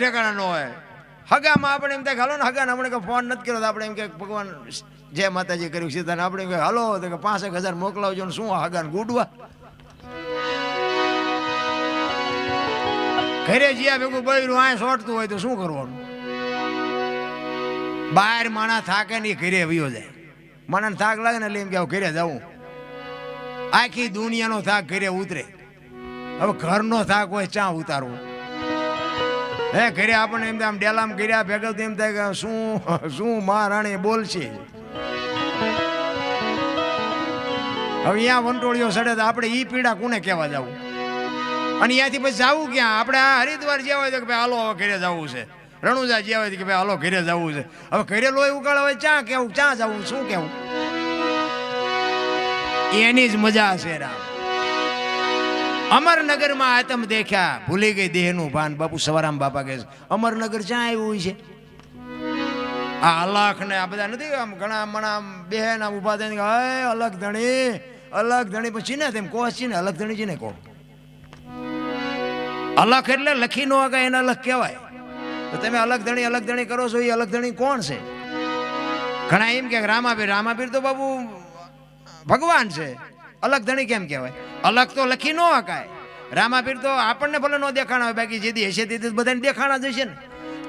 ઠેકાણા ન હોય. હગામાં આપણે એમ થાય હાલો ને હગાને આપણે કે ફોન નથી કર્યો આપણે એમ કે, ભગવાન, જય માતાજી કર્યું સીતાને. આપણે હલો, તો કે પાંસેક હજાર મોકલાવજો ને શું હગાને ગુડવા? ઘરે જ્યાં ભેગું બૈરું આ સોટતું હોય તો શું કરવાનું? બહાર માણા થાકે નહીં ઘરે વયો જાય. માણાને થાક લાગે ને એટલે એમ કે ઘરે જવું આખી દુનિયાનો થાક ઘરે ઉતરે. હવે ઘરનો થાક હોય ચા ઉતારવો? હે, ઘરે આપણને એમ આમ ડેલામ કર્યા ભેગા એમ થાય કે શું શું મહારાણી બોલશે? હવે અહીંયા વંટોળીઓ સડે તો આપણે એ પીડા કોને કહેવા જવું? અને ત્યાંથી પછી જવું ક્યાં? આપણે આ હરિદ્વાર જ્યાં હોય તો કે ભાઈ હાલો, હવે ઘરે જવું છે. રણુજા જ્યાં હોય તો કે ભાઈ હાલો, ઘરે જવું છે. હવે ઘરે લોહી ઉગાડે હોય ચા કેવું ચા જવું? શું કેવું એની જ મજા છે રામ અમરનગરમાં આતમ દેખ્યા. ભૂલી ગઈ દેહનું ભાન. બાપુ સવારામ બાપા કહે છે, અમરનગર ક્યાં આવ્યું છે? આ અલખ ને આ બધા નથી આમ ઘણા મણા બેન આમ ઊભા થઈને હે અલગ ધણી અલગ ધણી પછી ને તેમ કહો છે ને અલગ ધણી છે ને કહો. અલખ એટલે લખી નો આગા એને અલગ કહેવાય. તો તમે અલગ ધણી અલગ ધણી કરો છો, એ અલગ ધણી કોણ છે? ઘણા એમ કે રામાપીર રામાપીર તો બાબુ ભગવાન છે. અલગ ધણી કેમ કહેવાય? અલગ તો લખી ન હકાય. રામાપીર તો આપણને ભલે ન દેખાણ હોય, બાકી જેથી હશે તેથી બધાને દેખાણા જ હશે ને.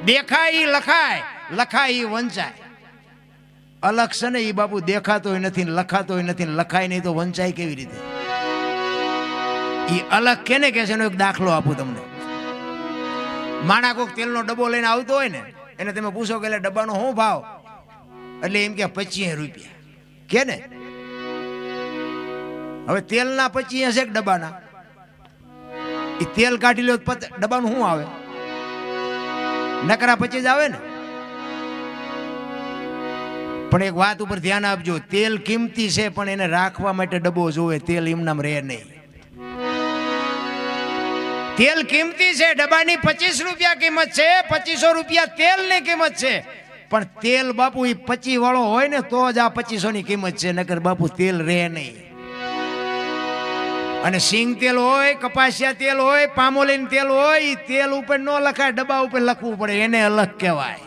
દેખાય લખાય લખાય વંચાય. અલગ છે ને એ બાપુ દેખાતોય નથી લખાતો લખાતોય નથી લખાય નહીં તો વંચાય કેવી રીતે? એ અલગ કેને કહે છે એનો એક દાખલો આપું તમને. માણા કોક તેલનો ડબ્બો લઈને આવતો હોય ને, એને તમે પૂછો કે એટલે ડબ્બાનો શું ભાવ? એટલે એમ કે પચીસ રૂપિયા. કે ને હવે તેલના અહીંયા છે એક ડબ્બાના. એ તેલ કાઢી લો ડબ્બાનું શું આવે? નકરા પચી જ આવે ને? પણ એક વાત ઉપર ધ્યાન આપજો, તેલ કિંમતી છે, પણ એને રાખવા માટે ડબ્બો જોવે, તેલ એમનામ રહે નહીં. તેલ કિંમતી છે, ડબ્બાની પચીસ રૂપિયા કિંમત છે, પચીસો રૂપિયા તેલની કિંમત છે. પણ તેલ બાપુ એ પચી વાળો હોય ને, તો જ આ પચીસો ની કિંમત છે, નકર બાપુ તેલ રહે નહીં. અને સિંગ તેલ હોય, કપાસિયા તેલ હોય, પામોલીન તેલ હોય એ તેલ ઉપર ન લખાય, ડબ્બા ઉપર લખવું પડે, એને અલગ કહેવાય.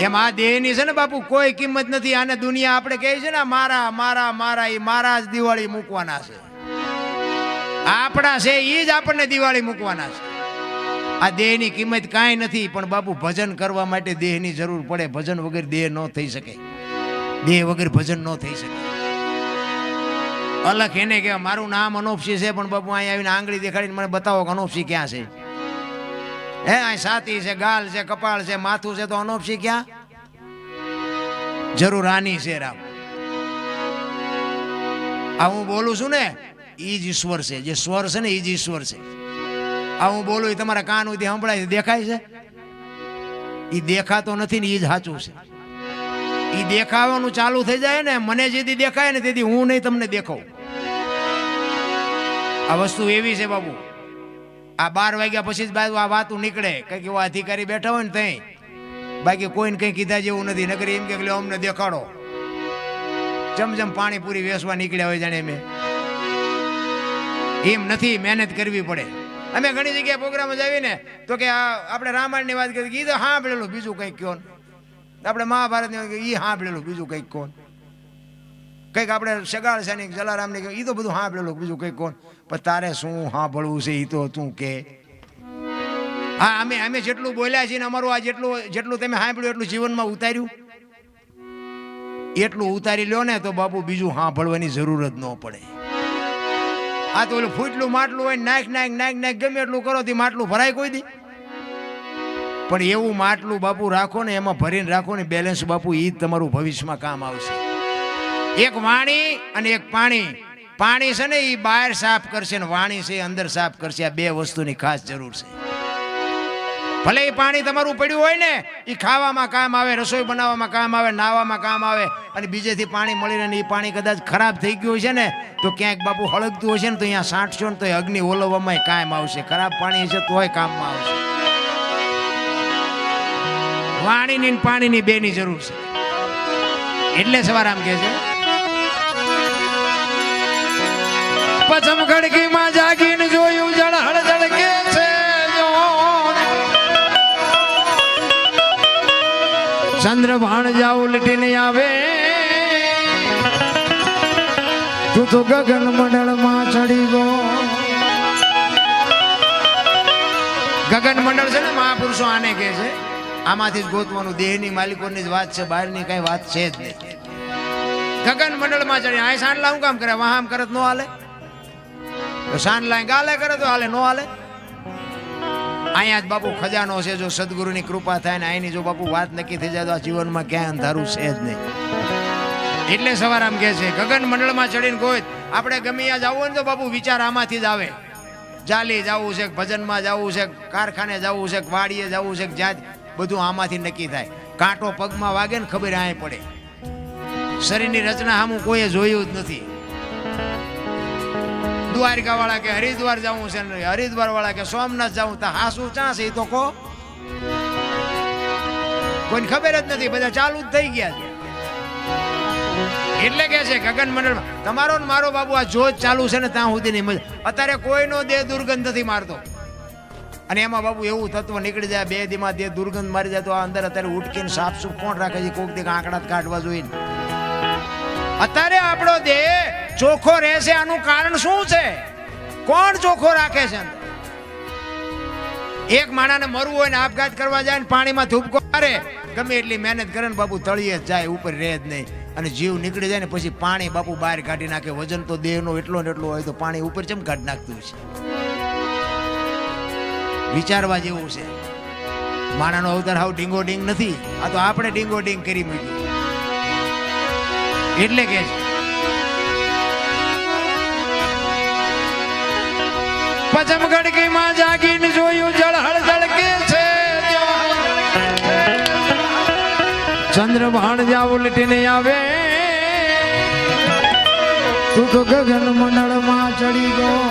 એમ આ દેહની છે ને બાપુ, કોઈ કિંમત નથી. આને દુનિયા આપણે કહે છે ને, મારા મારા મારા એ મારા જ દિવાળી મૂકવાના છે. આપણા છે એ જ આપણને દિવાળી મૂકવાના છે. આ દેહની કિંમત કાંઈ નથી, પણ બાપુ, ભજન કરવા માટે દેહની જરૂર પડે. ભજન વગર દેહ ન થઈ શકે. દેહ વગર ભજન ન થઈ શકે. અલગ એને કે, મારું નામ અનોપસી છે, પણ બાપુ અહીં આવીને આંગળી દેખાડીને મને બતાવો કે અનોપસી ક્યાં છે. હે અહીં સાતી છે, ગાલ છે, કપાળ છે, માથું છે, તો અનોપસી ક્યાં? જરૂર આની છે, રામ. આ હું બોલું છું ને એ જ ઈશ્વર છે, જે સ્વર છે ને એ જ ઈશ્વર છે. આ હું બોલું એ તમારા કાન સુધી સંભળાય દેખાય છે? એ દેખાતો નથી ને એ જ સાચું છે. એ દેખાવાનું ચાલુ થઈ જાય ને, મને જેથી દેખાય ને, તેથી હું નહીં તમને દેખાઉં. આ વસ્તુ એવી છે બાબુ. આ બાર વાગ્યા પછી જ બાજુ આ વાતું નીકળે. કંઈક એવા અધિકારી બેઠા હોય ને તઈ. બાકી કોઈને કઈ કીધા જેવું નથી. નગરી એમ કે અમને દેખાડો. જમ પાણીપુરી વેસવા નીકળ્યા હોય જાણે મેં એમ નથી, મહેનત કરવી પડે. અમે ઘણી જગ્યાએ પ્રોગ્રામ જ આવીને તો કે આપણે રામાયણની વાત કરી. કીધું સાંભળેલું, બીજું કંઈક કહો આપણે મહાભારતની વાત એ સાંભળેલું, બીજું કંઈક કોણ કંઈક આપણે સગાળ છે ને જલારામની એ તો બધું સાંભળેલું. બીજું કંઈક કોણ? પણ તારે શું સાંભળવું છે? એ તો તું કે. હા, અમે અમે જેટલું બોલ્યા છીએ ને અમારું આ જેટલું જેટલું તમે સાંભળ્યું, એટલું જીવનમાં ઉતાર્યું. એટલું ઉતારી લ્યો ને તો બાપુ બીજું સાંભળવાની જરૂર જ ન પડે. આ તો ઓલું ફૂટલું માટલું હોય નાખ નાખ નાખ નાખ, ગમે એટલું કરો તે માટલું ભરાય કોઈ દી. પણ એવું માટલું બાપુ રાખો ને, એમાં ભરીને રાખો ને બેલેન્સ બાપુ એ જ તમારું ભવિષ્યમાં કામ આવશે. એક વાણી અને એક પાણી. પાણી છે ને એ બહાર સાફ કરશે ને વાણી છે અંદર સાફ કરશે. આ બે વસ્તુની ખાસ જરૂર છે. ભલે એ પાણી તમારું પડ્યું હોય ને એ ખાવામાં કામ આવે, રસોઈ બનાવવામાં કામ આવે, નાવામાં કામ આવે અને બીજેથી પાણી મળીને એ પાણી કદાચ ખરાબ થઈ ગયું છે ને, તો ક્યાંક બાપુ હળગતું હશે ને તો અહીંયા સાંઠશો ને તો એ અગ્નિ ઓલવવામાં કામ આવશે. ખરાબ પાણી હશે તોય કામમાં આવશે. વાણીની પાણીની બેની જરૂર છે. એટલે સવારામ કહે છે. પછમ ખડકી માં જાગીને જોયું જળ હળદળ કે છે ચંદ્ર ભાણ જાવ લટીને આવે તું તો ગગન મંડળમાં ચડી ગયો. ગગન મંડળ છે ને મહાપુરુષો આને કે છે, આમાંથી જ ગોતવાનું દેહની માલિકોની જ વાત છે, બહારની કઈ વાત છે જ નહીં. ગગન મંડળમાં ચડી આ સાંડલા, હું કામ કરે? વાહ આમ કરત નો હાલે? તો લાઈ ગાલે કરે તો હાલે, નો હાલે? અહીંયા જ બાપુ ખજાનો છે, જો સદગુરુની કૃપા થાય ને અહીંની જો બાપુ વાત નક્કી થઈ જાય તો આ જીવનમાં ક્યાંય અંધારું છે જ નહીં. એટલે સવાર આમ કહે છે, ગગન મંડળમાં ચડીને કોઈ આપણે ગમે ત્યાં જવું હોય ને તો બાપુ વિચાર આમાંથી જ આવે. ચાલી જવું છે, ભજનમાં જવું છે, કારખાને જવું છે, વાડીએ જવું છે, જ્યાં બધું આમાંથી નક્કી થાય. કાંટો પગમાં વાગે ને ખબર આય પડે. શરીરની રચના સામું કોઈએ જોયું જ નથી. દ્વારકા વાળા કે હરિદ્વાર જવું છે ને હરિદ્વાર વાળા કે સોમનાથ જવું, તો હાસુ ચા એ તો કહો. કોઈને ખબર જ નથી, બધા ચાલુ જ થઈ ગયા છે. એટલે કે છે ગગન મંડળમાં, તમારો ને મારો બાબુ આ જોત ચાલુ છે ને ત્યાં સુધી નહીં અત્યારે કોઈનો દેહ દુર્ગંધ નથી મારતો. અને એમાં બાબુ એવું તત્વ નીકળી જાય, બે દીમાં દેહ દુર્ગંધ મારી જાય, તો આ અંદર અત્યારે ઉટકીને સાફ સુફ કોણ રાખે છે? કોક દીક આંકડા કાઢવા જોઈએ. અત્યારે આપણો દેહ ચોખ્ખો રહેશે આનું કારણ શું છે? કોણ ચોખ્ખો રાખે છે? એક માણાને મરવું હોય ને આપઘાત કરવા જાય ને પાણીમાં ધૂપકો મારે, ગમે એટલી મહેનત કરે ને બાપુ તળીએ જાય, ઉપર રહે જ નહીં. અને જીવ નીકળી જાય ને પછી પાણી બાપુ બહાર કાઢી નાખે. વજન તો દેહનો એટલો ને એટલો હોય તો પાણી ઉપર ચમ કાઢી નાખતું છે વિચારવા જેવું છે. માણાનો અવતાર હાવ ડીંગો ડીંગ નથી. આ તો આપણે ડીંગો ડીંગ કરી મૂક્યું. એટલે કે પચમગઢ પચમ ગડકીમાં જાગીને જોયું જળ હળદળ કે છે? ચંદ્ર ભાણ જાવ ઉલટીને આવે તું તો ગગન મંડળમાં ચડી ગયો.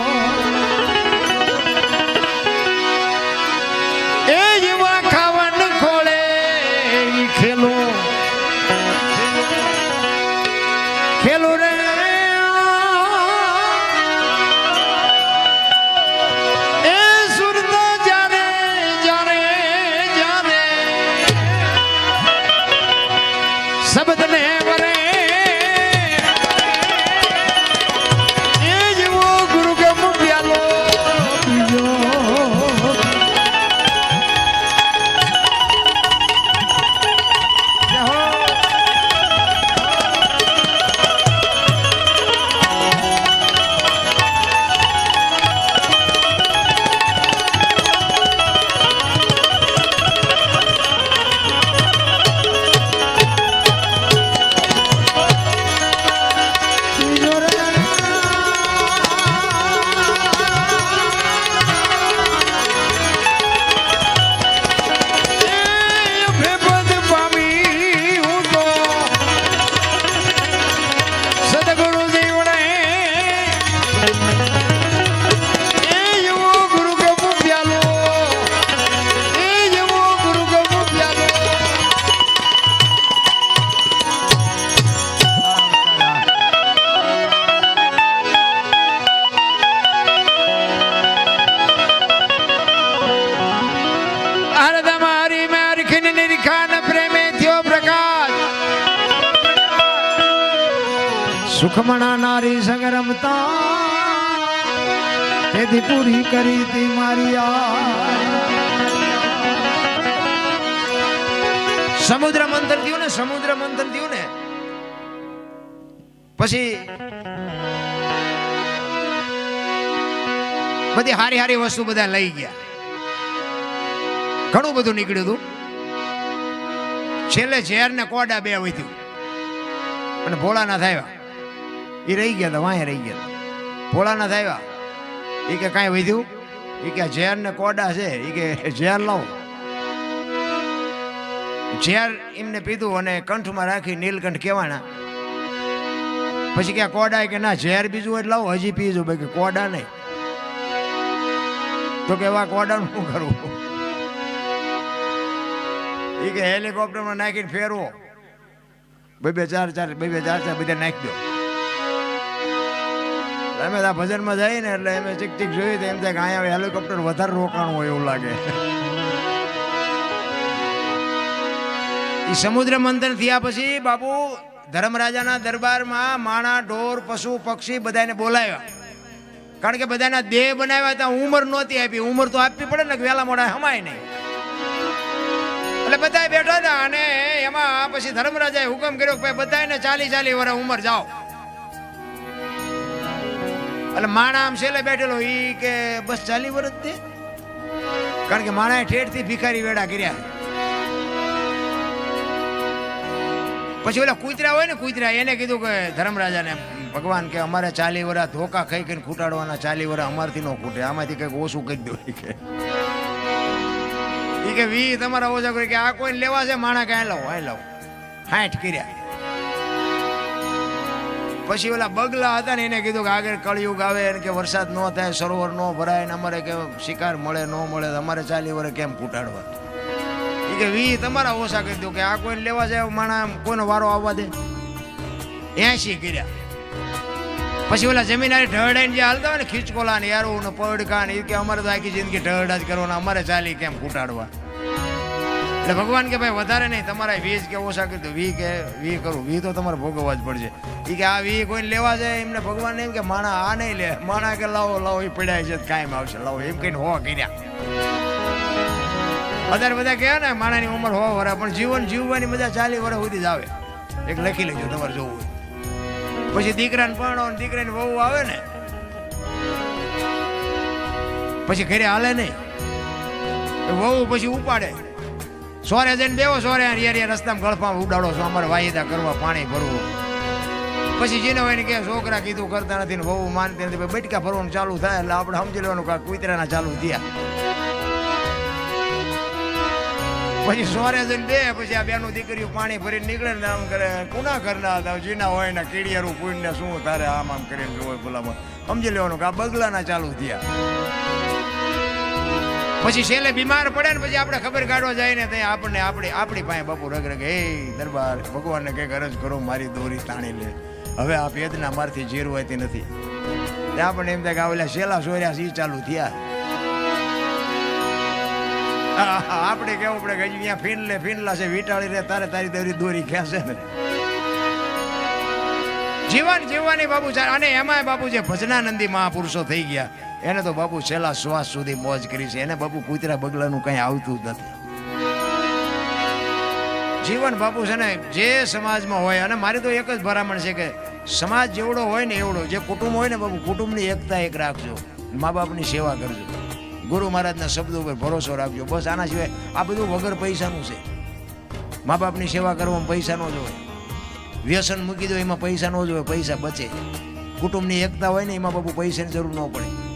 સુખમણા નારી સંગ રમતા તેથી પૂરી કરી તી મારી સમુદ્ર મંથન થયું ને સમુદ્ર મંથન થયું ને પછી બધી હારી હારી વસ્તુ બધા લઈ ગયા. ઘણું બધું નીકળ્યું હતું. છેલ્લે ઝેર ને કોડા બે વધ્યું. અને ભોળાના આવ્યા. એ રહી ગયા હતા વાંહે રહી ગયા. હતા ભોળાનાથ આવ્યા. એ કે કાંઈ વધ્યું? એ કે ઝેર ને કોડા છે. એ કે ઝેર લાવ ઝેર એમને પીધું અને કંઠમાં રાખી નીલકંઠ કહેવાના. પછી ક્યાં કોડા કે ના, ઝેર બીજું હોય લાવો. હજી પીજો ભાઈ કોડા નહીં. તો કે એવા કોડાનું શું કરવું? એ કે હેલિકોપ્ટરમાં નાખીને ફેરવો. બે બે ચાર ચાર, બે બે ચાર ચાર બધા નાખી દો. અમે ત્યાં ભજનમાં જઈએ ને એટલે અમે ચીક ચીક જોઈએ તો એમ થાય કે અહીંયા હેલિકોપ્ટર વધારે રોકાણ હોય એવું લાગે. એ સમુદ્ર મંથન થયા પછી બાપુ ધર્મરાજાના દરબારમાં માણા, ઢોર, પશુ, પક્ષી બધાને બોલાવ્યા. કારણ કે બધાના દેહ બનાવ્યા હતા, ઉંમર નહોતી આપી. ઉંમર તો આપવી પડે ને વેલા મોડા હમાય નહીં. એટલે બધા બેઠા હતા અને એમાં પછી ધર્મરાજાએ હુકમ કર્યો કે ભાઈ બધાને ચાલી ચાલી વર્ષ ઉંમર જાઓ. એટલે માણા આમ છેલ્લે બેઠેલો ઈ કે બસ ચાલી વર્ષ તે? કારણ કે માણાએ ઠેઠથી ભિખારી વેડા કર્યા. પછી ઓલા કૂતરા હોય ને કૂતરા, એને કીધું કે ધર્મરાજાને ભગવાન કે અમારે ચાલી વરા ધોકા ખાઈ કરીને ખૂટાડવાના, ચાલી વરા અમારથી ન ખૂટે, આમાંથી કંઈક ઓછું કરી દો કે. એ કે વી તમારા ઓછા કરી કે આ કોઈ લેવા છે, માણા કાંઈ લાવો આ લાવો હાઠ કર્યા. પછી ઓલા બગલા હતા ને એને કીધું કે આગળ કળિયુગ આવે અને કે વરસાદ ન થાય, સરોવર ન ભરાય ને અમારે કે શિકાર મળે, ન મળે અમારે ચાલી વરે કેમ ફૂટાડવા એ કે વી તમારા ઓછા કરી દો કે આ કોઈને લેવા જાય માણા કોઈનો વારો આવવા દે? એસી કર્યા. પછી ઓલા જમીન ઢળડાઈને જે હાલતા હોય ને ખીચકોલા ને યારું ને પડકા ને એ કે અમારે તો આખી જિંદગી ઢળડા જ કરવાના, અમારે ચાલી કેમ ફૂટાડવા એટલે ભગવાન કે ભાઈ, વધારે નહીં, તમારે વીસ કે ઓછા કરી દો વી કે, વી કરું, વી તો તમારે ભોગવવા જ પડશે. એ કે, આ વી કોઈને લેવા જાય? એમને ભગવાન એમ કે, માણા આ નહીં લે, માણા કે લાવો લાવો એ પડ્યા છે, કાયમ આવશે, લાવો, એમ કહીને હો કર્યા. અત્યારે બધા કહે ને, માણાની ઉંમર હો વરા, પણ જીવન જીવવાની મજા ચાલી વર્ષ સુધી જ આવે. એક લખી લેજો, તમારે જોવું પછી દીકરાને દીકરાને દીકરાની વહુ આવે ને, પછી ઘરે હાલે નહીં. વહુ પછી ઉપાડે. સોરે જઈને બેવો સોરે યાર રસ્તામાં ગળફામાં ઉડાડો છો અમારે વાયદા કરવા પાણી ભરવું. પછી જેને હોય ને કે છોકરા કીધું કરતા નથી ને વહુ માનતી નથી. બટકા ભરવાનું ચાલુ થાય એટલે આપણે સમજી લેવાનું કે કુતરાના ચાલુ થયા. પછી સોરે જઈને બે, પછી આ બેનું દીકરીઓ પાણી ભરીને નીકળે ને આમ કરે, કુના કરના હતા? જીના હોય ને કીડિયારું પૂઈને શું? તારે આમ આમ કરીને જોવે ભલામાં સમજી લેવાનું કે આ બગલાના ચાલુ થયા. પછી છેલ્લે બીમાર પડે ને પછી આપણે ખબર કાઢવા જાય ને ત્યાં આપણને આપણી આપણી પાસે બાપુ રગ હે દરબાર, ભગવાનને કંઈક અરજ કરો, મારી દોરી તાણી લે. હવે આ પેદના મારથી જીરવાતી નથી. ત્યાં આપણને એમ થાય કે આવેલા છેલ્લા સોર્યા સી ચાલુ થયા. આપણે કેવું પડે કે અહીંયા ફીનલે ફીનલા છે, વીટાળી રે, તારે તારી દોરી દોરી ખેંચે ને. જીવન જીવવાની બાપુ છે. અને એમાંય બાપુ જે ભજનાનંદી મહાપુરુષો થઈ ગયા, એને તો બાપુ છેલ્લા શ્વાસ સુધી મોજ કરી છે. એને બાપુ કૂતરા બગલાનું કંઈ આવતું જ નથી. જીવન બાપુ છે ને, જે સમાજમાં હોય, અને મારી તો એક જ ભરામણ છે કે સમાજ જેવડો હોય ને એવડો, જે કુટુંબ હોય ને બાપુ કુટુંબની એકતા એક રાખજો. મા બાપની સેવા કરજો. ગુરુ મહારાજના શબ્દો પર ભરોસો રાખજો. બસ આના સિવાય આ બધું વગર પૈસાનું છે. મા બાપની સેવા કરવામાં પૈસા ન જોવે વ્યસન મૂકી દો, એમાં પૈસા ન જોવે, પૈસા બચે. કુટુંબની એકતા હોય ને, એમાં બાપુ પૈસાની જરૂર ન પડે.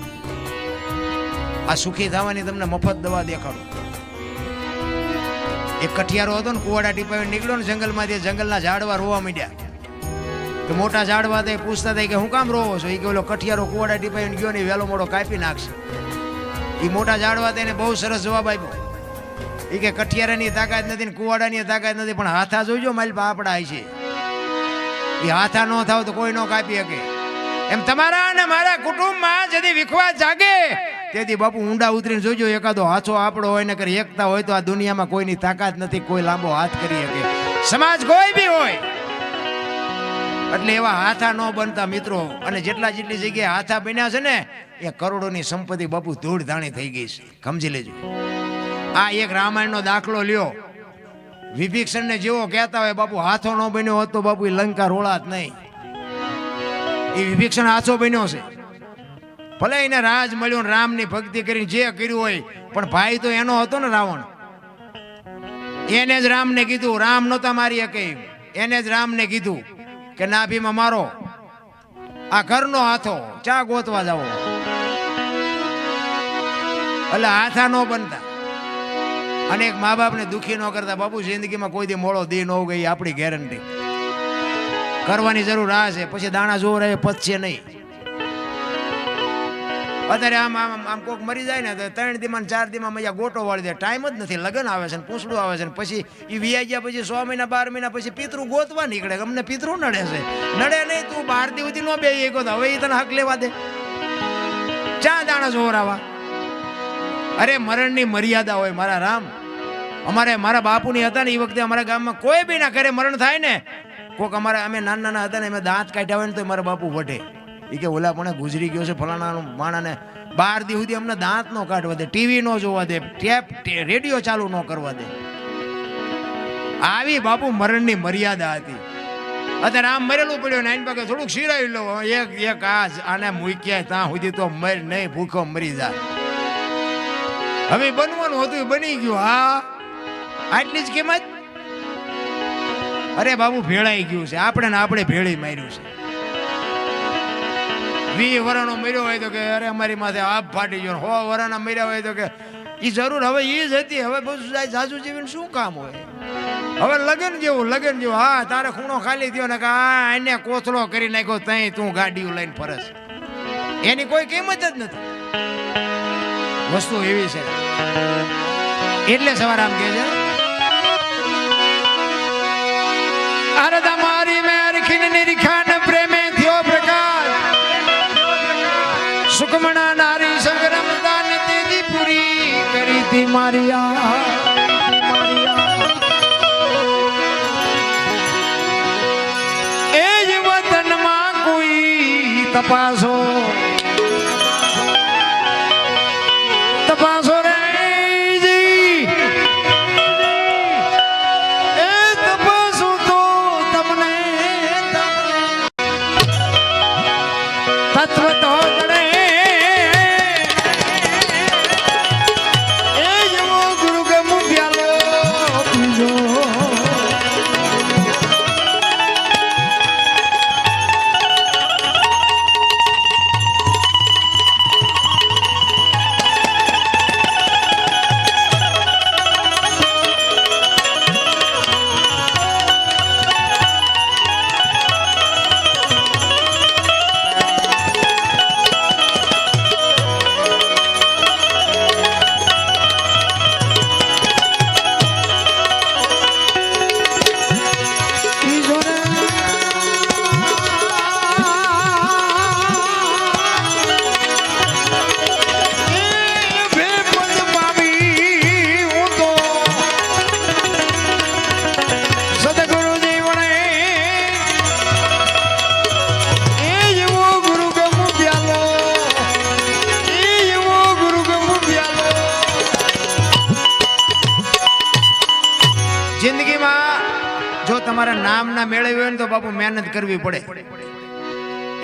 આ સુખી થવાની તમને મફત દવા દેખાડો. એક કઠિયારો હતો ને, કુવાડા ટીપાવી નીકળ્યો ને જંગલમાંથી જંગલના ઝાડવા રોવા માંડ્યા. કે મોટા ઝાડવા તે પૂછતા હતા કે હું કામ રોવો છો? એ કે ઓલો કઠિયારો કુવાડા ટીપાવીને ગયો ને વહેલો મોડો કાપી નાખશે. એ મોટા ઝાડવા તેને બહુ સરસ જવાબ આપ્યો. એ કે કઠિયારાની તાકાત નથી ને, કુવાડાની તાકાત નથી, પણ હાથા જોઈજો, મારી બાપડા છે. એ હાથા ન થાવ તો કોઈ ન કાપી શકે. એમ તમારા અને મારા કુટુંબમાં જેથી વિખવા જાગે, તેથી બાપુ ઊંડા ઉતરીને જોજો, એકાદો હાથો આપણો હોય ને કરી એકતા હોય તો આ દુનિયામાં કોઈની તાકાત નથી, કોઈ લાંબો હાથ કરી શકે. સમાજ કોઈ બી હોય, એટલે એવા હાથા ન બનતા મિત્રો. અને જેટલા જેટલી જગ્યાએ હાથા બન્યા છે ને, એ કરોડોની સંપત્તિ બાપુ ધૂળ ધાણી થઈ ગઈ છે. સમજી લેજો. આ એક રામાયણનો દાખલો લ્યો. વિભીક્ષણને જેવો કહેતા હોય, બાપુ હાથો ન બન્યો હોત તો બાપુ લંકા રોળાત નહીં. એ વિભીક્ષણ હાથો બન્યો છે. ભલે એને રાજ મળ્યો ને રામની ભક્તિ કરીને જે કર્યું હોય, પણ ભાઈ તો એનો હતો ને રાવણ. એને જ રામને કીધું, રામ નહોતા મારી શકે એને જ રામને કીધું કે, ના ભીમાં મારો આ ઘરનો હાથો, ચા ગોતવા જાવો એટલે હાથા ન બનતા. અને એક મા બાપને દુઃખી ન કરતા, બાપુ, જિંદગીમાં કોઈ દી મોડો દી ન ગઈ આપણી ગેરંટી કરવાની જરૂર આ છે, પછી દાણા જોવો રહે પચશે નહીં. અત્યારે આમ આમ આમ કોક મરી જાય ને, તો ત્રણ દીમાં ચાર દીમાં મજા ગોટો વાળી દે. ટાઈમ જ નથી, લગ્ન આવે છે ને, પૂછડું આવે છે ને, પછી એ વિયાઈ ગયા પછી સો મહિના, બાર મહિના પછી પિતૃ ગોતવા નીકળે અમને પિતૃ નડે છે. નડે નહીં, તું બાર દિવસથી નો બે એક હવે એ તને હક લેવા દે. ચા દાણા જોર આવા અરે, મરણની મર્યાદા હોય મારા રામ. અમારે મારા બાપુની હતા ને એ વખતે અમારા ગામમાં કોઈ બી ના ઘરે મરણ થાય ને, કોક અમારા અમે નાના નાના હતા ને, અમે દાંત કાઢ્યા હોય ને તો મારા બાપુ વઢે. એ કે, ઓલા પણ ગુજરી ગયો છે ફલાણા માણાને. બાર દી સુધી અમને દાંત નો કાઢવા દે, ટીવી નો જોવા દે, ટેપ રેડિયો ચાલુ ન કરવા દે. આવી બાપુ મરણની મર્યાદા હતી. અત્યારે આમ મરેલું પડ્યું નાઈન આની થોડુંક શિરાવી લો. એક એક આ આને મૂક્યા ત્યાં સુધી તો મર નહીં, ભૂખો મરી જાય. હવે બનવાનું હતું બની ગયું. હા. આટલી જ કિંમત? અરે બાબુ, ભેળાઈ ગયું છે. આપણે ને આપણે ભેળી માર્યું છે. વી વરણો મર્યો હોય તો કે, અરે અમારી માથે આપ ફાટી ગયો હો વરણ મર્યા હોય તો કે એ જરૂર હવે એ જ હતી. હવે બધું સાસુ જીવીને શું કામ હોય? હવે લગન જેવું લગન જેવું. હા, તારે ખૂણો ખાલી થયો ને કે, આ એને કોથળો કરી નાખ્યો, તઈ તું ગાડીઓ લઈને ફરસ. એની કોઈ કિંમત જ નથી. વસ્તુ એવી છે. એટલે સવાર આમ કહે છે સુકમણા નારી સંગ્રમતા ને તેદી પૂરી કરી તી મારી આ એ જ વતનમાં કોઈ તપાસો. તમારા નામના મેળવ્યું હોય ને તો બાપુ મહેનત કરવી પડે.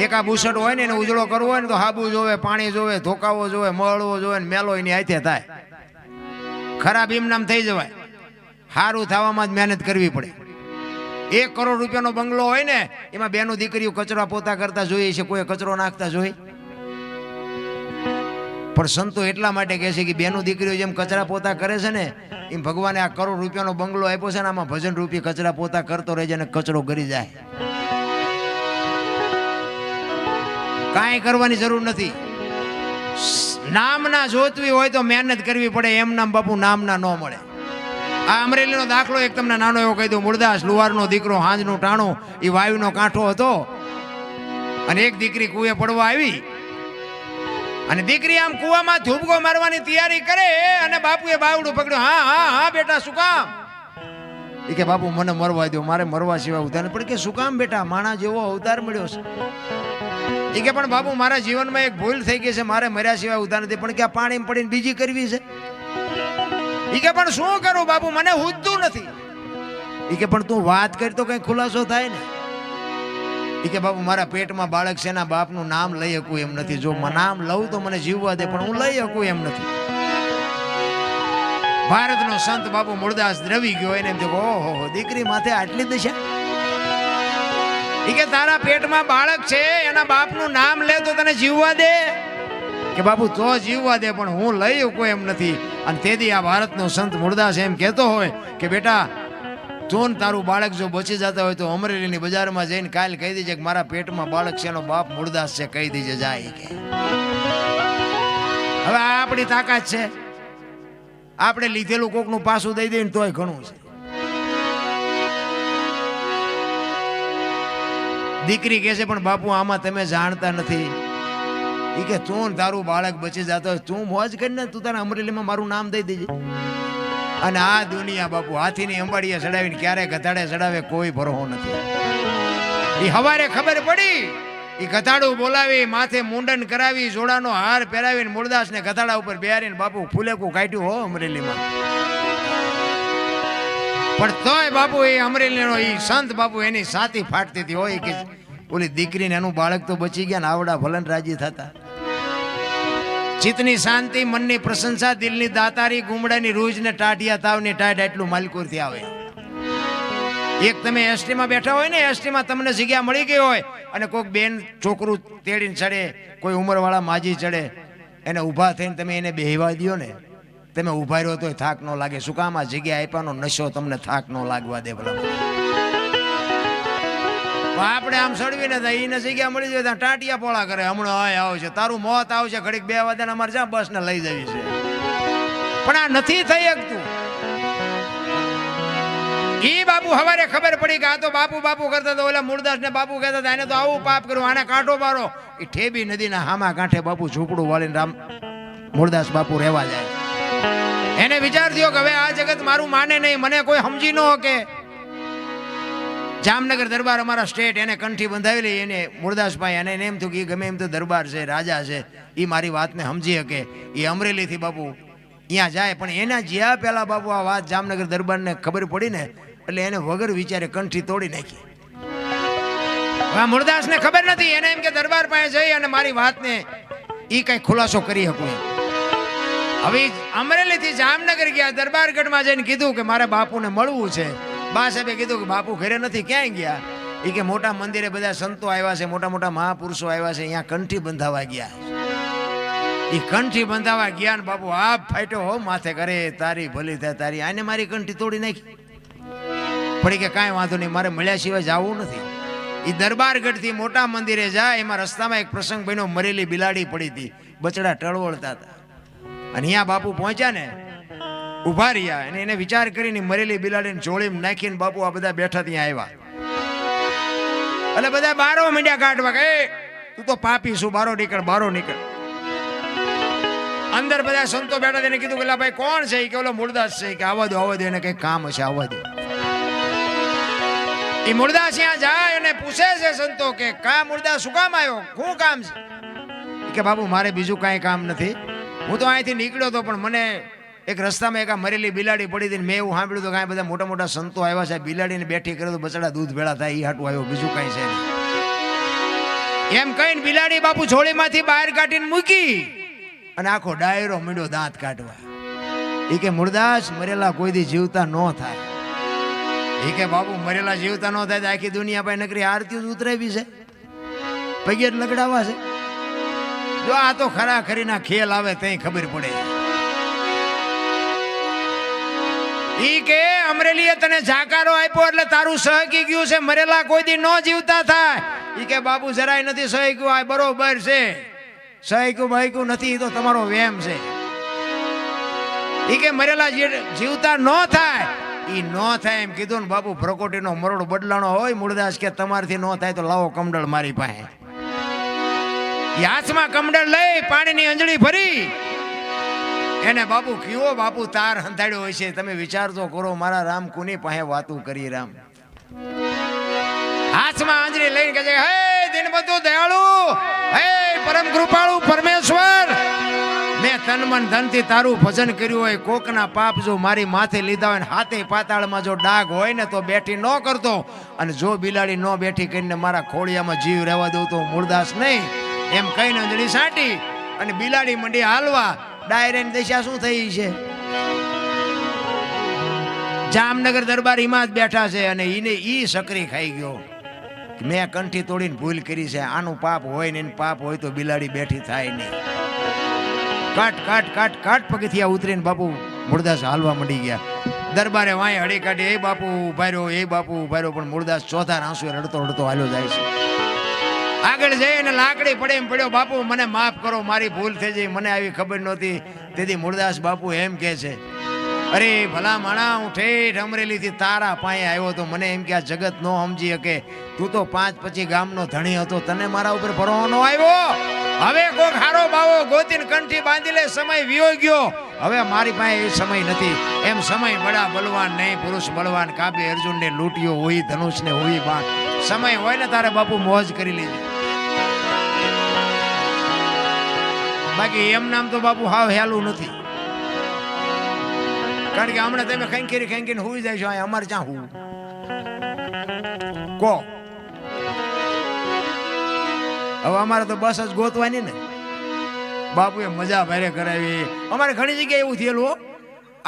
એક આ બુસટ હોય ને એને ઉજળો કરવો હોય ને તો હાબુ જોવે, પાણી જોવે, ધોકાવો જોવે, મળવો જોવે ને મેલો એની હાથે થાય. ખરાબ ઇમનામ થઈ જવાય. સારું થવામાં જ મહેનત કરવી પડે. એક કરોડ રૂપિયાનો બંગલો હોય ને, એમાં બેનો દીકરીઓ કચરા પોતા કરતા જોઈએ છે, કોઈ કચરો નાખતા જોઈ પણ સંતો એટલા માટે કહે છે કે બેનો દીકરીઓ જેમ કચરા પોતા કરે છે ને, એમ ભગવાને આ કરોડ રૂપિયાનો બંગલો આપ્યો છે ને, આમાં ભજન રૂપી કચરા પોતા કરતો રહે છે અને કચરો કરી જાય. કાંઈ કરવાની જરૂર નથી. નામના જોતવી હોય તો મહેનત કરવી પડે, એમ નામ બાપુ નામના ન મળે. આ અમરેલીનો દાખલો એક તમને નાનો એવો કહી દઉં, મુરદાસ લુવારનો દીકરો, હાંજનું ટાણું, એ વાયુનો કાંઠો હતો. અને એક દીકરી કુએ પડવા આવી અને દીકરી આમ કુવામાં ધૂપકો મારવાની તૈયારી કરે અને બાપુએ બાવડું પકડ્યું. હા હા હા, બેટા, શું કામ? એ કે, બાપુ, મને મરવા દો મારે મરવા સિવાય ઉધાર પણ કે, શું કામ બેટા? માણા જેવો અવતાર મળ્યો છે. એ કે, પણ બાપુ, મારા જીવનમાં એક ભૂલ થઈ ગઈ છે. મારે મર્યા સિવાય ઉધાર નથી, પણ કે આ પાણી પડીને બીજી કરવી છે? એ કે, પણ શું કરું બાપુ? મને હુજતું નથી. એ કે, પણ તું વાત કરી તો કઈ ખુલાસો થાય ને. એ કે બાપુ, મારા પેટમાં બાળક છે એના બાપનું નામ લઈ શકું એમ નથી. જો નામ લઉં તો મને જીવવા દે, પણ હું લઈ શકું એમ નથી. ભારતનો સંત બાપુ મૂળદાસ દ્રવી ગયો એને એમ ઓહો દીકરી માથે આટલી દશા? કે, તારા પેટમાં બાળક છે, એના બાપનું નામ લે તો તને જીવવા દે. કે બાપુ, તો જીવવા દે, પણ હું લઈ શકું એમ નથી. અને તેથી આ ભારતનો સંત મૂળદાસ એમ કહેતો હોય કે, બેટા તું તારું બાળક જો બચી જતા હોય તો અમરેલીની બજારમાં જઈને કાલ કહી દેજે કે મારા પેટમાં બાળક છે, એનો બાપ મૂળદાસ છે, કહી દેજે જાય કે. હવે આ આપણી તાકાત છે. આપણે લીધેલું કોકનું પાસું દઈ દઈએ ને તોય ઘણું છે. દીકરી કહે છે, પણ બાપુ, આમાં તમે જાણતા નથી. એ કે તું તારું બાળક બચી જતો હોય તું મોજ કરીને તું તારા અમરેલીમાં મારું નામ દઈ દેજે. અને આ દુનિયા બાપુ હાથીની અંબાડીએ ચડાવીને ક્યારે ગધાડે ચડાવે કોઈ ભરોહો નથી. એ હવારે ખબર પડી એ ગધાડું બોલાવી, માથે મુંડન કરાવી, જોડાનો હાર પહેરાવીને મૂળદાસને ગધાડા ઉપર બેહારીને બાપુ ફૂલેકું કાઢ્યું હો અમરેલીમાં. પણ તોય બાપુ એ અમરેલીનો એ સંત બાપુ એની સાથી ફાટતી હતી. હોય કે ઓલી દીકરીને એનું બાળક તો બચી ગયા ને આવડા ભલન રાજી થતા. ચિત્તની શાંતિ, મનની પ્રશંસા, દિલની દાતારી, ગુમડાની રૂજ ને ટાટિયા તાવની ટાઢ એટલું માલકુરથી આવે. એક તમે એસટીમાં બેઠા હોય ને, એસટીમાં તમને જગ્યા મળી ગઈ હોય અને કોઈક બેન છોકરું તેડીને ચડે, કોઈ ઉંમરવાળા માજી ચડે, એને ઊભા થઈને તમે એને બેહવા દ્યો ને. તમે ઊભા રહ્યો તો થાક ન લાગે. શું કામ આ જગ્યા આપ્યાનો નશો તમને થાક ન લાગવા દે ભલા. આપણે આમ સડવીને એને જગ્યા મળી જાય ત્યાં ટાટિયા પોળા કરે. હમણાં આય આવશે, તારું મોત આવશે, ઘડીક બે વાગ્યાને અમારે જ્યાં બસને લઈ જવી છે. પણ આ નથી થઈ શકતું ઈ બાપુ હવારે ખબર પડી કે આ તો બાપુ બાપુ કરતા તો ઓલા મૂળદાસ ને બાપુ કહેતા હતા એને તો આવું પાપ કર્યું, આને કાંટો મારો. એ ઠેબી નદીના હામા કાંઠે બાપુ ઝૂંપડું વાળીને રામ મૂળદાસ બાપુ રહેવા જાય. એને વિચાર થયો કે હવે આ જગત મારું માને નહીં, મને કોઈ સમજી ન કે જામનગર દરબાર અમારા સ્ટેટ એને કંઠી બંધાવેલી, એને મુરદાસભાઈ અને એને એમ થયું કે એ ગમે એમ તો દરબાર છે, રાજા છે એ મારી વાતને સમજી શકે એ અમરેલીથી બાપુ ત્યાં જાય. પણ એના જ્યાં પહેલાં બાપુ આ વાત જામનગર દરબારને ખબર પડી ને, એટલે એને વગર વિચારે કંઠી તોડી નાખી. હા આ મૂળદાસને ખબર નથી, એને એમ કે દરબાર પાસે જઈ અને મારી વાતને એ કંઈ ખુલાસો કરી શકું હવે અમરેલીથી જામનગર ગયા, દરબારગઢમાં જઈને કીધું કે મારે બાપુને મળવું છે. બા સાહેબે કીધું કે બાપુ ઘરે નથી, ક્યાંય ગયા? એ કે મોટા મંદિરે બધા સંતો આવ્યા છે, મોટા મોટા મહાપુરુષો આવ્યા છે, અહીંયા કંઠી બંધાવા ગયા એ કંઠી બંધાવા ગયા ને બાપુ આ ફાટ્યો હો, માથે કરે, તારી ભલી થાય, તારી આને મારી કંઠી તોડી નાખી. પડી કે કાંઈ વાંધો નહીં, મારે મળ્યા સિવાય જવું નથી. એ દરબારગઢથી મોટા મંદિરે જાય, એમાં રસ્તામાં એક પ્રસંગ બન્યો, મરેલી બિલાડી પડી હતી, બચડા ટળવળતા હતા. અને અહીંયા બાપુ પહોંચ્યા ને ઊભા રહ્યા અને એને વિચાર કરીને મરેલી બિલાડીને જોડીમાં નાખીને બાપુ આ બધા બેઠા ત્યાં આવ્યા. એટલે બધા બારો મીડિયા કાઢવા કે? "એ, તું તો પાપી છું બારો નીકળ બારો નીકળ. અંદર બધા સંતો બેઠા તેને કીધું કે ભાઈ કોણ છે? કે ઓલો મૂળદાસ છે. કે આવવા દો આવવા દો એને કઈ કામ હશે આવવા દો. એ મૂળદાસ ત્યાં જાય અને પૂછે છે સંતો કે કા મૂળદાસ શું કામ આવ્યો? શું કામ છે? કે બાબુ મારે બીજું કાંઈ કામ નથી. હું તો અહીંથી નીકળ્યો હતો પણ મને એક રસ્તામાં એક આ મરેલી બિલાડી પડી હતી મેં એવું સાંભળ્યું હતું કાંઈ બધા મોટા મોટા સંતો આવ્યા છે. બિલાડીને બેઠી કરે તો બચડા દૂધ ભેળા થાય એ હાટું આવ્યો, બીજું કાંઈ છે નહીં. એમ કહીને બિલાડી બાપુ છોડીમાંથી બહાર કાઢીને મૂકી અને આખો ડાયરો મીડો દાંત કાઢવા. એ કે મૂળદાસ મરેલા કોઈ દી જીવતા ન થાય. એ કે, બાપુ, મરેલા જીવતા ન થાય તો આખી દુનિયા પાસે નકરી આરતી ઉતરાવી છે. પગે લગડાવા છે. જો આ તો ખરા ખરીના ખેલ આવે, ત્યાં ખબર પડે. ઈ કે અમરેલીએ તને જાકારો આપ્યો એટલે તારું સહકી ગયું છે. મરેલા કોઈ દી ન જીવતા થાય. ઈ કે બાપુ જરાય નથી સહક્યું. આ બરોબર છે. સહક્યું બહક્યું નથી તો તમારો વેમ છે. ઈ કે મરેલા જીવતા ન થાય, ઈ ન થાય એમ કીધું ને બાપુ. પ્રકોટીનો મરોડ બદલાણો હોય મૂળદાસ કે તમારથી ન થાય તો લાવો કમડળ મારી પાસે. હાથમાં કમડળ લઈ, પાણીની અંજળી ભરી એને બાપુ કયો બાપુ તાર હંધાડ્યો હોય છે, તમે વિચારતો કરો, મારા રામ કુની પાસે વાતું કરી રામ. હાથમાં આંજળી લઈને કહે છે, હે દિનબંધુ દયાળુ, હે પરમ કૃપાળુ પરમેશ્વર, મેં તન મન ધનથી તારું ભજન કર્યું હોય, કોકના પાપ જો મારી માથે લીધા હોય ને હાથે પાતાળમાં જો ડાઘ હોય ને તો બેઠી ન કરતો. અને જો બિલાડી ન બેઠી કરીને મારા ખોળિયામાં જીવ રહેવા દઉં તો મૂળદાસ નહીં. એમ કહીને અંજળી સાટી અને બિલાડી મંડી હાલવા ડાયરેની દિશા શું થઈ છે? જામનગર દરબાર એમાં જ બેઠા છે અને એને ઈ સકરી ખાઈ ગયો. મેં કંઠી તોડીને ભૂલ કરી છે. આનું પાપ હોય ને પાપ હોય તો બિલાડી બેઠી થાય નહીં. કાટ કાટ કાટ કાટ પગથિયા ઉતરીને બાપુ મૂળદાસ હાલવા મંડી ગયા. દરબારે વાંય હળી કાઢી, એ બાપુ ઊભા રહ્યો, એ બાપુ ઊભા રહ્યો. પણ મૂળદાસ ચોથા આંસુ રડતો રડતો હાલ્યો જાય છે. આગળ જઈ અને લાકડી પડે એમ પડ્યો, બાપુ, મને માફ કરો, મારી ભૂલ થઈ જઈ મને આવી ખબર નહોતી. તેથી મૂળદાસ બાપુ એમ કહે છે, અરે, ભલા માણા, હું ઠેઠ અમરેલીથી તારા પાસે આવ્યો તો મને એમ કે આ જગત નો સમજી શકે. તું તો પાંચ પછી ગામનો ધણી હતો. તને મારા ઉપર ભરવાનો આવ્યો? હવે કોક હારો બાવો ગોતીન કંઠી બાંધી લે, સમય વિયો ગયો. હવે મારી પાસે એ સમય નથી. એમ સમય બડા બલવાન નહીં, પુરુષ બળવાન કાપે અર્જુનને લૂંટ્યો હોય ધનુષને હોય બાણ. સમય હોય ને તારે બાપુ મોજ કરી લેજે. બાકી એમ નામ તો બાપુ હાવ હેલું નથી. કારણ કે હમણાં તમે ખેંખીરી ખેંખીને હુઈ જાય છો અમારે ચા હું કો. હવે અમારે તો બસ જ ગોતવાની ને. બાપુએ મજા ભારે કરાવી. અમારે ઘણી જગ્યાએ એવું થયેલું હો.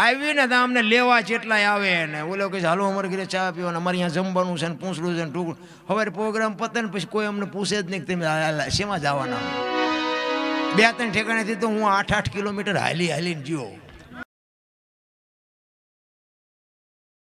આવ્યું ને તો અમને લેવા જેટલાય આવે ને. ઓલો કે છે, હાલો અમારે ઘરે ચા પીવા અમારે અહીંયા જમવાનું છે ને પૂછડું છે ને ટૂંકડું. હવે પ્રોગ્રામ પતે ને પછી કોઈ અમને પૂછે જ નહીં તમે શેમાં જવાના? બે ત્રણ ઠેકાણેથી તો હું આઠ આઠ કિલોમીટર હાલી હાલીને ગયો.